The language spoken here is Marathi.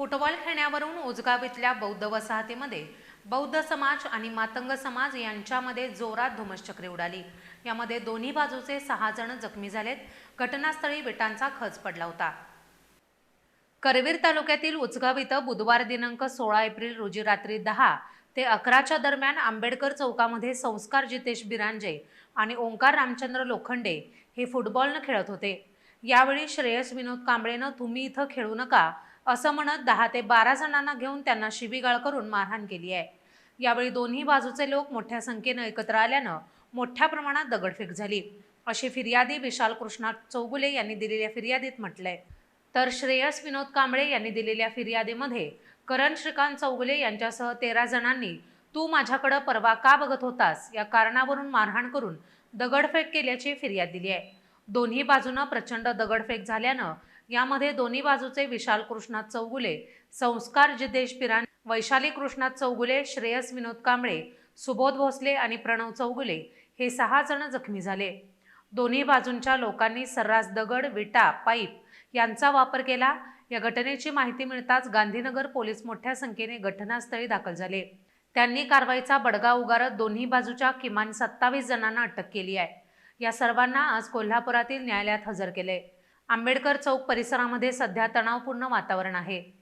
फुटबॉल खेळण्यावरून उजगाव इथल्या बौद्ध वसाहतीमध्ये बौद्ध समाज आणि मातंग समाज यांच्यामध्ये जोरात धुमश्चक्री उडाली. यामध्ये दोन्ही बाजूचे सहा जण जखमी झालेत. घटनास्थळी विटांचा खच पडला होता. करवीर तालुक्यातील उचगाव इथं बुधवार दिनांक सोळा एप्रिल रोजी रात्री दहा ते अकराच्या दरम्यान आंबेडकर चौकामध्ये संस्कार जितेश बिरांजे आणि ओंकार रामचंद्र लोखंडे हे फुटबॉलनं खेळत होते. यावेळी श्रेयस विनोद कांबळेनं तुम्ही इथं खेळू नका असं म्हणत दहा ते बारा जणांना घेऊन त्यांना शिवीगाळ करून मारहाण केली आहे. यावेळी दोन्ही बाजूचे लोक मोठ्या संख्येनं एकत्र आल्यानं मोठ्या प्रमाणात दगडफेक झाली. अशी फिर्यादी विशाल कृष्णा चौगुले यांनी दिलेल्या फिर्यादीत म्हटलंय. तर श्रेयस विनोद कांबळे यांनी दिलेल्या फिर्यादीमध्ये करण श्रीकांत चौगुले यांच्यासह तेरा जणांनी तू माझ्याकडं परवा का बघत होतास? या कारणावरून मारहाण करून दगडफेक केल्याची फिर्याद दिली आहे. दोन्ही बाजूनं प्रचंड दगडफेक झाल्यानं यामध्ये दोन्ही बाजूचे विशाल कृष्णात चौगुले संस्कार जिदेश पिराण वैशाली कृष्णात चौगुले श्रेयस विनोद कांबळे सुबोध भोसले आणि प्रणव चौगुले हे सहा जण जखमी झाले. दोन्ही बाजूंच्या लोकांनी सर्रास दगड विटा पाईप यांचा वापर केला. या घटनेची माहिती मिळताच गांधीनगर पोलीस मोठ्या संख्येने घटनास्थळी दाखल झाले. त्यांनी कारवाईचा बडगा उगारत दोन्ही बाजूच्या किमान सत्तावीस जणांना अटक केली आहे. या सर्वांना आज कोल्हापुरातील न्यायालयात हजर केले आंबेडकर चौक परिसरामध्ये सध्या तणावपूर्ण वातावरण आहे.